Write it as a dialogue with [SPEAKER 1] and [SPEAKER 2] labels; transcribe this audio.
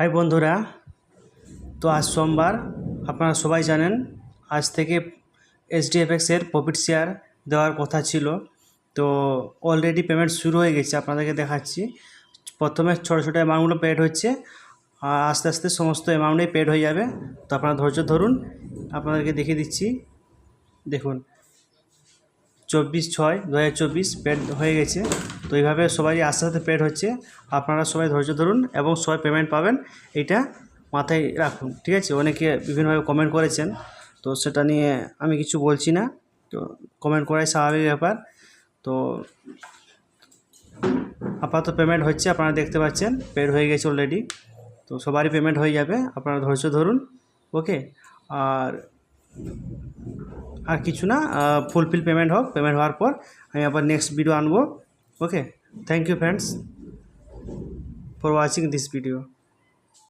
[SPEAKER 1] High বন্ধুরা, তো আজ সোমবার, আপনারা সবাই জানেন, আজ থেকে এইচডিএফএক্সের প্রফিট শেয়ার দেওয়ার কথা ছিল। তো অলরেডি পেমেন্ট শুরু হয়ে গেছে, আপনাদেরকে দেখাচ্ছি। প্রথমে ছোটো ছোটো অ্যামাউন্টগুলো পেড হচ্ছে আস্তে আস্তে সমস্ত অ্যামাউন্টই পেড হয়ে যাবে। তো আপনারা ধৈর্য ধরুন, আপনাদেরকে দেখিয়ে দিচ্ছি। দেখুন, চব্বিশ ছয় দু হাজার চব্বিশ পেড হয়ে গেছে। তো এইভাবে সবাই আস্তে আস্তে পেড হচ্ছে। আপনারা সবাই ধৈর্য ধরুন এবং সবাই পেমেন্ট পাবেন। এইটা মাথায় রাখুন, ঠিক আছে? অনেকে বিভিন্নভাবে কমেন্ট করেছেন, তো সেটা নিয়ে আমি কিছু বলছি না। তো কমেন্ট করাই স্বাভাবিক ব্যাপার। তো আপাতত পেমেন্ট হচ্ছে, আপনারা দেখতে পাচ্ছেন পেড হয়ে গেছে অলরেডি তো সবারই পেমেন্ট হয়ে যাবে, আপনারা ধৈর্য ধরুন ওকে আর আর কিছু না ফুলফিল পেমেন্ট হোক পেমেন্ট হওয়ার পর আমি আবার নেক্সট ভিডিও আনব। okay. Thank you friends for watching this video.